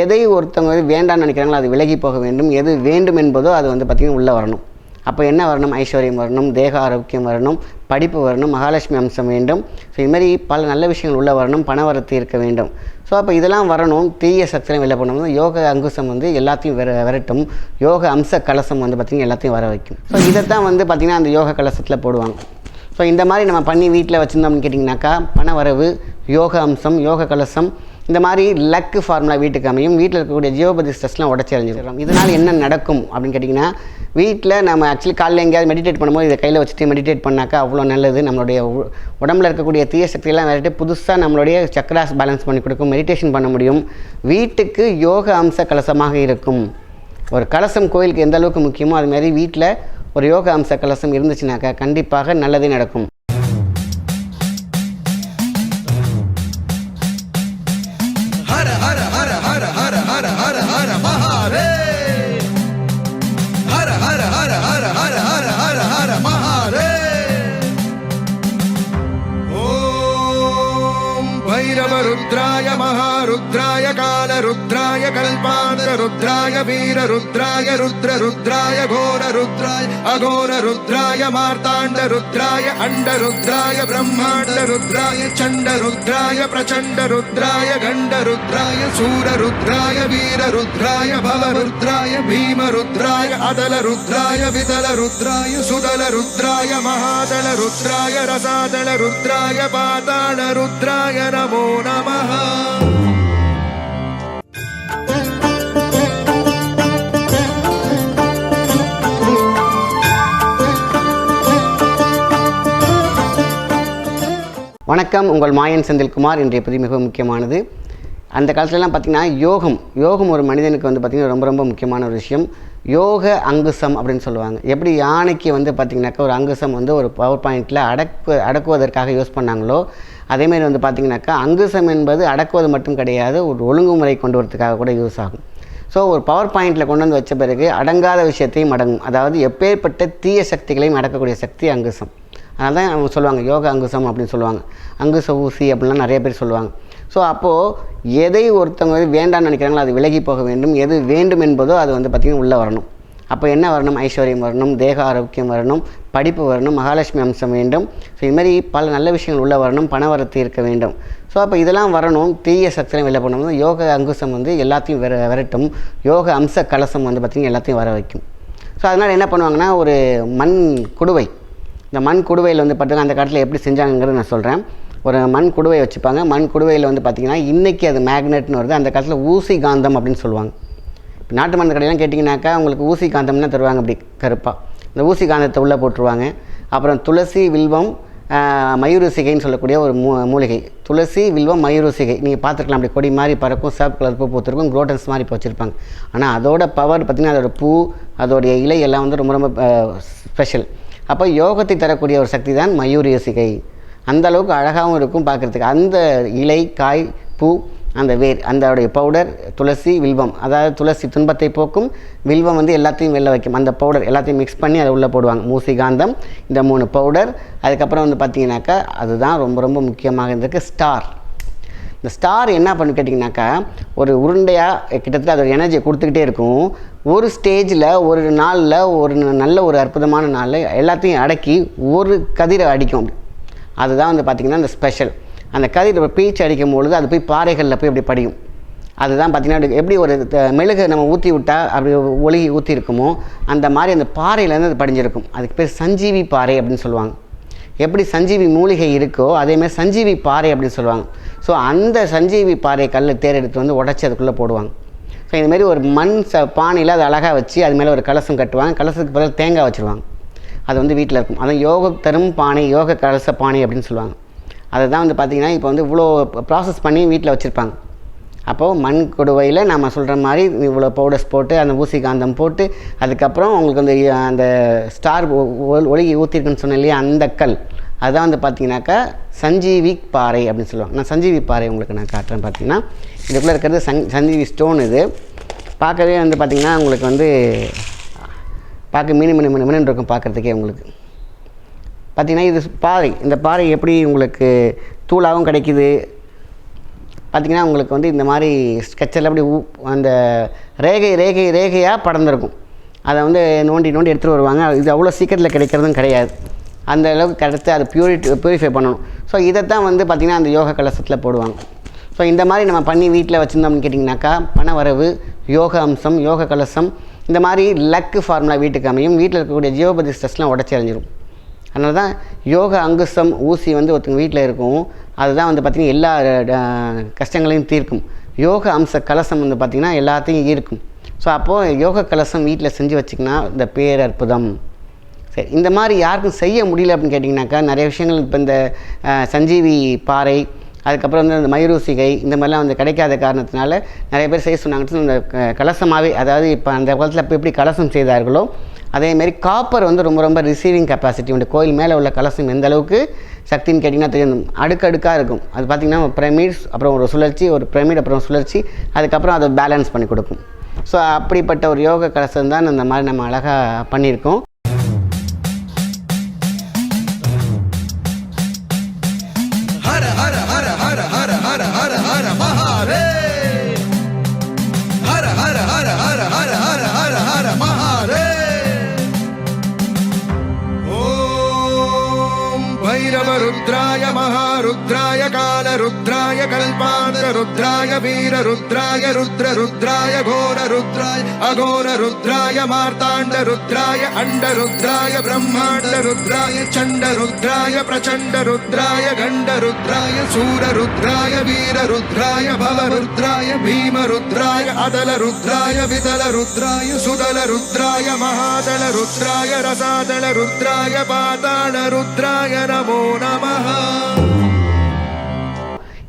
எதை ஒருத்தவங்க வந்து வேண்டாம்னு நினைக்கிறாங்களோ அது விலகி போக வேண்டும். எது வேண்டும் என்பதோ அது வந்து பார்த்திங்கன்னா உள்ளே வரணும். அப்போ என்ன வரணும்? ஐஸ்வர்யம் வரணும் தேக ஆரோக்கியம் வரணும் படிப்பு வரணும் மகாலட்சுமி அம்சம் வேண்டும். ஸோ இது மாதிரி பல நல்ல விஷயங்கள் உள்ளே வரணும் பணவரத்து இருக்க வேண்டும். ஸோ அப்போ இதெல்லாம் வரணும் தீய சக்தியெல்லாம் வெளில போனோம் யோக அங்குசம் வந்து எல்லாத்தையும் விர விரட்டும். யோக அம்ச கலசம் வந்து பார்த்திங்கன்னா எல்லாத்தையும் வர வைக்கும். ஸோ இதைத்தான் வந்து பார்த்திங்கன்னா அந்த யோக கலசத்தில் போடுவாங்க. ஸோ இந்த மாதிரி நம்ம பண்ணி வீட்டில் வச்சுருந்தோம்னு கேட்டிங்கனாக்கா பண வரவு யோக அம்சம் யோக கலசம் இந்த மாதிரி லக்கு ஃபார்முலா வீட்டுக்கு அமையும். வீட்டில் இருக்கக்கூடிய ஜியோபதி ஸ்ட்ரெஸ்லாம் உடச்சி அறிஞ்சிடுறோம் இதனால் என்ன நடக்கும் அப்படின்னு கேட்டிங்கன்னா வீட்டில் நம்ம ஆக்சுவலி காலையில் எங்கேயாவது மெடிடேட் பண்ணும்போது இதை கையில் வச்சுட்டு மெடிடேட் பண்ணாக்கா அவ்வளோ நல்லது. நம்மளுடைய உ- உடம்புல இருக்கக்கூடிய தீய சக்தியெல்லாம் விளையாட்டு புதுசாக நம்மளுடைய சக்கராஸ் பேலன்ஸ் பண்ணி கொடுக்கும் மெடிடேஷன் பண்ண முடியும். வீட்டுக்கு யோக அம்ச கலசமாக இருக்கும். ஒரு கலசம் கோயிலுக்கு எந்த அளவுக்கு முக்கியமோ அதுமாரி வீட்டில் ஒரு யோக அம்ச கலசம் இருந்துச்சுனாக்கா கண்டிப்பாக நல்லதே நடக்கும். पादरुद्राय वीररुद्राय रुद्ररुद्राय घोररुद्राय अघोररुद्राय मार्ताण्डरुद्राय अण्डरुद्राय ब्रह्माण्डरुद्राय चण्डरुद्राय प्रचण्डरुद्राय गण्डरुद्राय सूररुद्राय वीररुद्राय भवरुद्राय भीमरुद्राय अदलरुद्राय विदलरुद्राय सुदलरुद्राय महादलरुद्राय रसादलरुद्राय पातालरुद्राय नमो नमः வணக்கம் உங்கள் மாயன் செந்தில்குமார். இன்றைய பதிவு மிக முக்கியமானது. அந்த காலத்துலலாம் பார்த்திங்கன்னா யோகம் யோகம் ஒரு மனிதனுக்கு வந்து பார்த்திங்கன்னா ரொம்ப ரொம்ப முக்கியமான ஒரு விஷயம். யோக அங்குசம் அப்படின்னு சொல்லுவாங்க. எப்படி யானைக்கு வந்து பார்த்திங்கனாக்கா ஒரு அங்குசம் வந்து ஒரு பவர் பாயிண்ட்டில் அடக்கு அடக்குவதற்காக யூஸ் பண்ணாங்களோ அதேமாரி வந்து பார்த்திங்கனாக்கா அங்குசம் என்பது அடக்குவது மட்டும் கிடையாது ஒரு ஒழுங்குமுறை கொண்டு வரதுக்காக கூட யூஸ் ஆகும். ஸோ ஒரு பவர் பாயிண்டில் கொண்டு வந்து வச்ச பிறகு அடங்காத விஷயத்தையும் அடங்கும். அதாவது எப்பேற்பட்ட தீய சக்திகளையும் அடக்கக்கூடிய சக்தி அங்குசம். அதனால தான் அவங்க சொல்லுவாங்க யோகா அங்குசம் அப்படின்னு சொல்லுவாங்க. அங்குச ஊசி அப்படிலாம் நிறைய பேர் சொல்லுவாங்க. ஸோ அப்போது எதை ஒருத்தவங்க வந்து வேண்டாம்னு நினைக்கிறாங்களோ அது விலகி போக வேண்டும். எது வேண்டும் என்பதோ அது வந்து பார்த்திங்கன்னா உள்ளே வரணும். அப்போ என்ன வரணும்? ஐஸ்வர்யம் வரணும் தேக ஆரோக்கியம் வரணும் படிப்பு வரணும் மகாலட்சுமி அம்சம் வேண்டும். ஸோ இது மாதிரி பல நல்ல விஷயங்கள் உள்ளே வரணும் பணவரத்து இருக்க வேண்டும். ஸோ அப்போ இதெல்லாம் வரணும் தீய சக்தியெல்லாம் வெளில போனோம் யோக அங்குசம் வந்து எல்லாத்தையும் விர விரட்டும். யோக அம்ச கலசம் வந்து பார்த்திங்கன்னா எல்லாத்தையும் வர வைக்கும். ஸோ அதனால் என்ன பண்ணுவாங்கன்னா ஒரு மண் குடுவை இந்த மண் குடுவையில் வந்து பார்த்தீங்கன்னா அந்த காலத்தில் எப்படி செஞ்சாங்கிறது நான் சொல்கிறேன் ஒரு மண் குடுவை வச்சுப்பாங்க. மண் குடுவையில் வந்து பார்த்திங்கன்னா இன்றைக்கி அது மேக்னெட்னு வருது. அந்த காலத்தில் ஊசி காந்தம் அப்படின்னு சொல்லுவாங்க. இப்போ நாட்டு மருந்து கடையெல்லாம் கேட்டிங்கனாக்கா உங்களுக்கு ஊசி காந்தம்னா தருவாங்க அப்படி கருப்பாக இந்த ஊசி காந்தத்தை உள்ளே போட்டுருவாங்க. அப்புறம் துளசி வில்வம் ஆஹ், மயூரசிகைன்னு சொல்லக்கூடிய ஒரு மூ மூலிகை. துளசி வில்வம் மயூரசிகை நீங்கள் பார்த்துருக்கலாம் அப்படி கொடி மாதிரி பறக்கும் சாப் கலர் பூ பூத்திருக்கும் குரோட்டன்ஸ் மாதிரி இப்போ வச்சுருப்பாங்க ஆனால் அதோட பவர் பார்த்திங்கன்னா அதோட பூ அதோடைய இலை எல்லாம் வந்து ரொம்ப ரொம்ப ஸ்பெஷல் அப்போ யோகத்தை தரக்கூடிய ஒரு சக்தி தான் மயூரியசிகை அந்த அளவுக்கு அழகாகவும் இருக்கும் பார்க்குறதுக்கு. அந்த இலை காய் பூ அந்த வேர் அந்தோடைய பவுடர் துளசி வில்வம். அதாவது துளசி துன்பத்தை போக்கும் வில்வம் வந்து எல்லாத்தையும் வெளில வைக்கும். அந்த பவுடர் எல்லாத்தையும் மிக்ஸ் பண்ணி அதை உள்ளே போடுவாங்க. மூசிகாந்தம் இந்த மூணு பவுடர் அதுக்கப்புறம் வந்து பார்த்தீங்கன்னாக்கா அதுதான் ரொம்ப ரொம்ப முக்கியமாக இருந்திருக்கு ஸ்டார் இந்த ஸ்டார் என்ன பண்ணு கேட்டிங்கனாக்கா ஒரு உருண்டையாக கிட்டத்தட்ட அதோட எனர்ஜியை கொடுத்துக்கிட்டே இருக்கும். ஒரு ஸ்டேஜில் ஒரு நாளில் ஒரு நல்ல ஒரு அற்புதமான நாளில் எல்லாத்தையும் அடக்கி ஒரு கதிரை அடிக்கும் அப்படி. அதுதான் வந்து பார்த்திங்கன்னா அந்த ஸ்பெஷல் அந்த கதிர் பீச்சு அடிக்கும் பொழுது அது போய் பாறைகளில் போய் அப்படி படியும். அதுதான் பார்த்திங்கன்னா எப்படி ஒரு த- மெழுகு நம்ம ஊற்றி விட்டால் அப்படி ஒளி ஊற்றி இருக்குமோ அந்த மாதிரி அந்த பாறையிலேருந்து அது படிஞ்சிருக்கும். அதுக்கு பேர் சஞ்சீவி பாறை அப்படின்னு சொல்லுவாங்க. எப்படி சஞ்சீவி மூலிகை இருக்கோ அதேமாதிரி சஞ்சீவி பாறை அப்படின்னு சொல்லுவாங்க. ஸோ அந்த சஞ்சீவி பாறை கல்லை தேர் எடுத்து வந்து உடச்சி அதுக்குள்ளே போடுவாங்க. ஸோ இந்தமாரி ஒரு மண் ச பானையில் அதை அழகாக வச்சு அது மேலே ஒரு கலசம் கட்டுவாங்க. கலசத்துக்கு பதில் தேங்காய் வச்சுருவாங்க. அது வந்து வீட்டில் இருக்கும். அதான் யோக தரும் பானை யோக கலச பானை அப்படின்னு சொல்லுவாங்க. அதை தான் வந்து பார்த்திங்கன்னா இப்போ வந்து இவ்வளோ ப்ராசஸ் பண்ணி வீட்டில் வச்சுருப்பாங்க. அப்போது மண் கொடுவையில் நம்ம சொல்கிற மாதிரி இவ்வளோ பவுடர்ஸ் போட்டு அந்த ஊசி காந்தம் போட்டு அதுக்கப்புறம் உங்களுக்கு அந்த அந்த ஸ்டார் ஒளி ஊற்றிருக்குன்னு சொன்னேன் இல்லையா அந்த கல். அதுதான் வந்து பார்த்திங்கனாக்கா சஞ்சீவி பாறை அப்படின்னு சொல்லுவாங்க. நான் சஞ்சீவி பாறை உங்களுக்கு நான் காட்டுறேன் பார்த்தீங்கன்னா. இதுக்குள்ளே இருக்கிறது சங் சஞ்சீவி ஸ்டோன் இது. பார்க்கவே வந்து பார்த்திங்கன்னா உங்களுக்கு வந்து பார்க்க மினி மினி மினி மினு இருக்கும் பார்க்குறதுக்கே உங்களுக்கு. பார்த்திங்கன்னா இது பாறை. இந்த பாறை எப்படி உங்களுக்கு தூளாகவும் கிடைக்குது? பார்த்திங்கன்னா உங்களுக்கு வந்து இந்த மாதிரி ஸ்கெட்சில் அப்படி ஊ அந்த ரேகை ரேகை ரேகையாக படர்ந்துருக்கும். அதை வந்து நோண்டி நோண்டி எடுத்துகிட்டு வருவாங்க. இது அவ்வளோ சீக்கிரத்தில் கிடைக்கிறதும் கிடையாது. அந்த அளவுக்கு கிடச்சி அதை பியூரிட்டி பியூரிஃபை பண்ணணும். ஸோ இதைத்தான் வந்து பார்த்திங்கன்னா அந்த யோகா கலசத்தில் போடுவாங்க. ஸோ இந்த மாதிரி நம்ம பண்ணி வீட்டில் வச்சுருந்தோம்னு கேட்டிங்கனாக்கா பண வரவு யோக அம்சம் யோக கலசம் இந்த மாதிரி லக்கு ஃபார்முலா வீட்டுக்கு அமையும். வீட்டில் இருக்கக்கூடிய ஜியோபதி ஸ்ட்ரெஸ்லாம் உடச்சி அறிஞ்சிரும் அதனால தான் யோக அங்குசம் ஊசி வந்து ஒருத்தங்க வீட்டில் இருக்கும். அதுதான் வந்து பார்த்திங்கன்னா எல்லா கஷ்டங்களையும் தீர்க்கும். யோக அம்ச கலசம் வந்து பார்த்திங்கன்னா எல்லாத்தையும் ஈர்க்கும். ஸோ அப்போது யோக கலசம் வீட்டில் செஞ்சு வச்சிங்கன்னா இந்த பேரற்புதம். சரி இந்த மாதிரி யாருக்கும் செய்ய முடியல அப்படின்னு கேட்டிங்கனாக்கா நிறைய விஷயங்கள் இப்போ இந்த சஞ்சீவி பாறை அதுக்கப்புறம் வந்து அந்த மயூரூசிகை இந்த மாதிரிலாம் வந்து கிடைக்காத காரணத்தினால நிறைய பேர் செய்ய சொன்னாங்க. இந்த கலசமாகவே அதாவது இப்போ அந்த காலத்தில் இப்போ எப்படி கலசம் செய்தார்களோ அதேமாரி காப்பர் வந்து ரொம்ப ரொம்ப ரிசீவிங் கெப்பாசிட்டி உண்டு. கோயில் மேலே உள்ள கலசம் எந்த அளவுக்கு சக்தின்னு கேட்டிங்கன்னா தெரியும். அடுக்கடுக்காக இருக்கும். அது பார்த்திங்கன்னா பிரமிட்ஸ் அப்புறம் ஒரு சுழற்சி ஒரு பிரமிட் அப்புறம் சுழற்சி அதுக்கப்புறம் அதை பேலன்ஸ் பண்ணி கொடுக்கும். ஸோ அப்படிப்பட்ட ஒரு யோக கலசம் தான் இந்த மாதிரி நம்ம அழகாக பண்ணியிருக்கோம். भैरवरुद्राय महारुद्राय कालरुद्राय कल्पान्द्ररुद्राय वीररुद्राय रुद्ररुद्राय घोररुद्राय अघोररुद्राय मार्ताण्डरुद्राय अण्डरुद्राय ब्रह्माण्डरुद्राय चण्डरुद्राय प्रचण्डरुद्राय गण्डरुद्राय शूररुद्राय वीररुद्राय भवरुद्राय भीमरुद्राय अदलरुद्राय विदलरुद्राय सुदलरुद्राय महादलरुद्राय रसादलरुद्राय पातालरुद्राय नमो நமோ நமஹ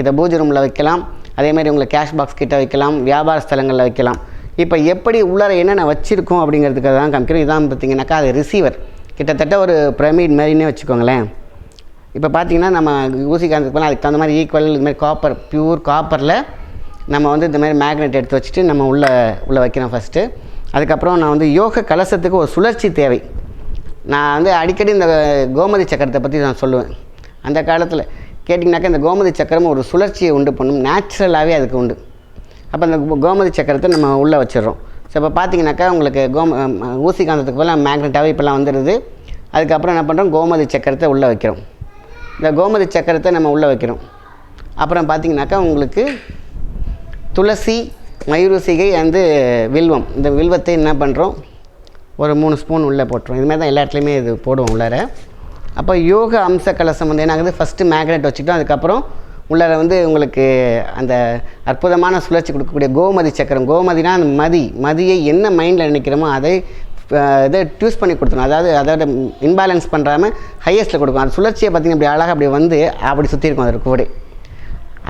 இதை பூஜை ரூமில் வைக்கலாம். அதேமாதிரி உங்களை கேஷ் பாக்ஸ் கிட்ட வைக்கலாம் வியாபார ஸ்தலங்களில் வைக்கலாம். இப்போ எப்படி உள்ளார என்னென்ன வச்சுருக்கோம் அப்படிங்கிறதுக்காக தான் காமிக்கிறோம். இதான் பார்த்தீங்கன்னாக்கா அது ரிசீவர் கிட்டத்தட்ட ஒரு பிரமிட் மாதிரினே வச்சுக்கோங்களேன். இப்போ பார்த்தீங்கன்னா நம்ம ஊசி காந்தத்துக்கு அதுக்கு தகுந்த மாதிரி ஈக்குவல் இது மாதிரி காப்பர் பியூர் காப்பரில் நம்ம வந்து இந்த மாதிரி மேக்னெட் எடுத்து வச்சுட்டு நம்ம உள்ளே உள்ளே வைக்கிறோம் ஃபஸ்ட்டு அதுக்கப்புறம் நான் வந்து யோக கலசத்துக்கு ஒரு சுழற்சி தேவை. நான் வந்து அடிக்கடி இந்த கோமதி சக்கரத்தை பற்றி நான் சொல்லுவேன். அந்த காலத்தில் கேட்டிங்கனாக்கா இந்த கோமதி சக்கரம் ஒரு சுழற்சியை உண்டு பண்ணும். நேச்சுரலாகவே அதுக்கு உண்டு. அப்போ அந்த கோமதி சக்கரத்தை நம்ம உள்ளே வச்சிடுறோம். ஸோ இப்போ பார்த்தீங்கன்னாக்கா உங்களுக்கு கோம ஊசி காந்தத்துக்கு போல மேக்னெட்டாகவே இப்போலாம் வந்துடுது அதுக்கப்புறம் என்ன பண்ணுறோம் கோமதி சக்கரத்தை உள்ளே வைக்கிறோம். இந்த கோமதி சக்கரத்தை நம்ம உள்ளே வைக்கிறோம். அப்புறம் பார்த்தீங்கனாக்கா உங்களுக்கு துளசி மயூரசிகை வந்து வில்வம். இந்த வில்வத்தை என்ன பண்ணுறோம் ஒரு மூணு ஸ்பூன் உள்ளே போட்டுரும் இதுமாதிரி தான் எல்லா இடத்துலையுமே இது போடுவோம் உள்ளார. அப்போ யோக அம்ச கலசம் வந்து என்ன ஆகுது ஃபஸ்ட்டு மேக்னெட் வச்சுக்கிட்டோம். அதுக்கப்புறம் உள்ளார வந்து உங்களுக்கு அந்த அற்புதமான சுழற்சி கொடுக்கக்கூடிய கோமதி சக்கரம். கோமதினா அந்த மதி. மதியை என்ன மைண்டில் நினைக்கிறோமோ அதை இதை டியூஸ் பண்ணி கொடுத்துரும். அதாவது அதோட இன்பேலன்ஸ் பண்ணுறாமல் ஹையஸ்ட்டில் கொடுக்கும். அந்த சுழற்சியை பார்த்திங்கன்னா இப்படி அழகாக அப்படி வந்து அப்படி சுற்றி இருக்கும் அதற்கு கூட.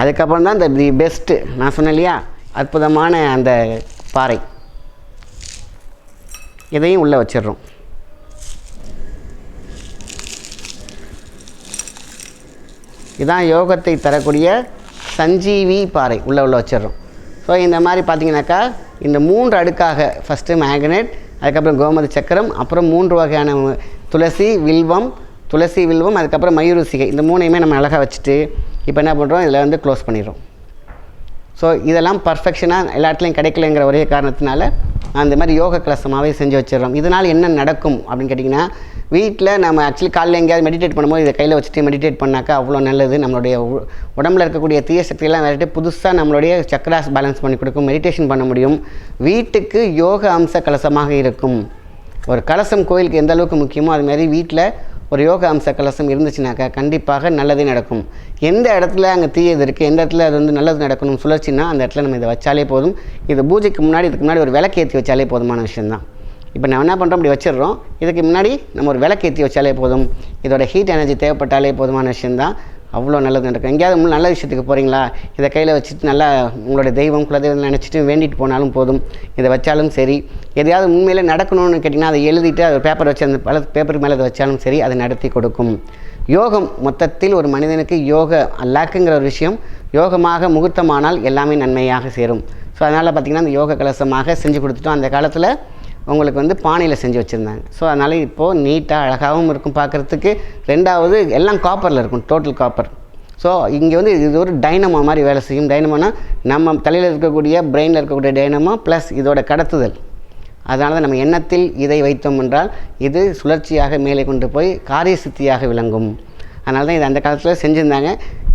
அதுக்கப்புறம் தான் இந்த தி பெஸ்ட்டு நான் சொன்னேன் இல்லையா? அற்புதமான அந்த பாறை. இதையும் உள்ளே வச்சிடுறோம். இதான் யோகத்தை தரக்கூடிய சஞ்சீவி பாறை உள்ளே உள்ளே வச்சிடுறோம். ஸோ இந்த மாதிரி பார்த்தீங்கன்னாக்கா இந்த மூன்று அடுக்காக ஃபஸ்ட்டு மேக்னெட் அதுக்கப்புறம் கோமதி சக்கரம் அப்புறம் மூன்று வகையான துளசி வில்வம் துளசி வில்வம் அதுக்கப்புறம் மயூரசிகை. இந்த மூணையுமே நம்ம அழகாக வச்சுட்டு இப்போ என்ன பண்ணுறோம் இதில் வந்து க்ளோஸ் பண்ணிடுறோம். ஸோ இதெல்லாம் பர்ஃபெக்ஷனாக எல்லா இடத்துலையும் கிடைக்கலங்கிற ஒரே காரணத்தினால அந்த மாதிரி யோகா கலசமாகவே செஞ்சு வச்சிடுறோம். இதனால் என்ன நடக்கும் அப்படின்னு கேட்டிங்கன்னா வீட்டில் நம்ம ஆக்சுவலி காலையில் எங்கேயாவது மெடிடேட் பண்ணும்போது இதை கையில் வச்சுட்டு மெடிடேட் பண்ணாக்கா அவ்வளோ நல்லது. நம்மளுடைய உ- உடம்புல இருக்கக்கூடிய தீய சக்தியெல்லாம் விரட்டி புதுசாக நம்மளுடைய சக்கராஸ் பேலன்ஸ் பண்ணி கொடுக்கும் மெடிடேஷன் பண்ண முடியும். வீட்டுக்கு யோக அம்ச கலசமாக இருக்கும். ஒரு கலசம் கோயிலுக்கு எந்த அளவுக்கு முக்கியமோ அதுமாரி வீட்டில் ஒரு யோக அம்ச கலசம் இருந்துச்சுனாக்கா கண்டிப்பாக நல்லதே நடக்கும். எந்த இடத்துல அங்கே தீயது இருக்குது எந்த இடத்துல அது வந்து நல்லது நடக்கணும் சுழற்சினா அந்த இடத்துல நம்ம இதை வச்சாலே போதும். இது பூஜைக்கு முன்னாடி இதுக்கு முன்னாடி ஒரு விளக்கு ஏற்றி வச்சாலே போதுமான விஷயந்தான் இப்போ நான் என்ன பண்ணுறோம் அப்படி வச்சிடுறோம். இதுக்கு முன்னாடி நம்ம ஒரு விளக்கு ஏற்றி வச்சாலே போதும். இதோட ஹீட் எனர்ஜி தேவைப்பட்டாலே போதுமான விஷயந்தான் அவ்வளோ நல்லது நடக்கும் எங்கேயாவது முன் நல்ல விஷயத்துக்கு போகிறீங்களா இதை கையில் வச்சுட்டு நல்லா உங்களோட தெய்வம் குலதெய்வம் நினச்சிட்டு வேண்டிட்டு போனாலும் போதும். இதை வச்சாலும் சரி. எதையாவது உண்மையிலே நடக்கணும்னு கேட்டிங்கன்னா அதை எழுதிட்டு அது பேப்பர் வச்சு அந்த பல பேப்பர் மேலே அதை வச்சாலும் சரி அதை நடத்தி கொடுக்கும். யோகம் மொத்தத்தில் ஒரு மனிதனுக்கு யோக அல்லாக்குங்கிற ஒரு விஷயம். யோகமாக முகூர்த்தமானால் எல்லாமே நன்மையாக சேரும். ஸோ அதனால் பார்த்திங்கன்னா அந்த யோக கலசமாக செஞ்சு கொடுத்துட்டோம். அந்த காலத்தில் உங்களுக்கு வந்து பானையில் செஞ்சு வச்சுருந்தாங்க. ஸோ அதனால் இப்போது நீட்டாக அழகாகவும் இருக்கும் பார்க்குறதுக்கு ரெண்டாவது எல்லாம் காப்பரில் இருக்கும் டோட்டல் காப்பர் ஸோ இங்கே வந்து இது ஒரு டைனமோ மாதிரி வேலை செய்யும். டைனமோனா நம்ம தலையில் இருக்கக்கூடிய பிரெயினில் இருக்கக்கூடிய டைனமோ ப்ளஸ் இதோட கடத்துதல். அதனால தான் நம்ம எண்ணத்தில் இதை வைத்தோம் என்றால் இது சுழற்சியாக மேலே கொண்டு போய் காரிய சித்தியாக விளங்கும். அதனால தான் இது அந்த காலத்தில் செஞ்சுருந்தாங்க.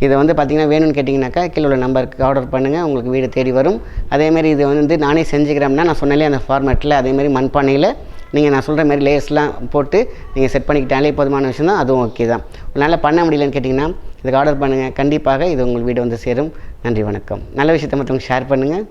இதை வந்து பார்த்திங்கன்னா வேணும்னு கேட்டிங்கனாக்கா கீழே உள்ள நம்பருக்கு ஆர்டர் பண்ணுங்கள் உங்களுக்கு வீடு தேடி வரும். அதேமாரி இது வந்து நானே செஞ்சுக்கிறோம்னா நான் சொன்னாலே அந்த ஃபார்மேட்டில் அதேமாரி மண்பானையில் நீங்கள் நான் சொல்கிற மாதிரி லேஸ்லாம் போட்டு நீங்கள் செட் பண்ணிக்கிட்டாலே போதுமான விஷயம் தான் அதுவும் ஓகே தான். உங்களால் பண்ண முடியலன்னு கேட்டிங்கன்னா இதுக்கு ஆர்டர் பண்ணுங்கள் கண்டிப்பாக இது உங்கள் வீடு வந்து சேரும். நன்றி வணக்கம். நல்ல விஷயத்தை மற்றவங்க ஷேர் பண்ணுங்கள்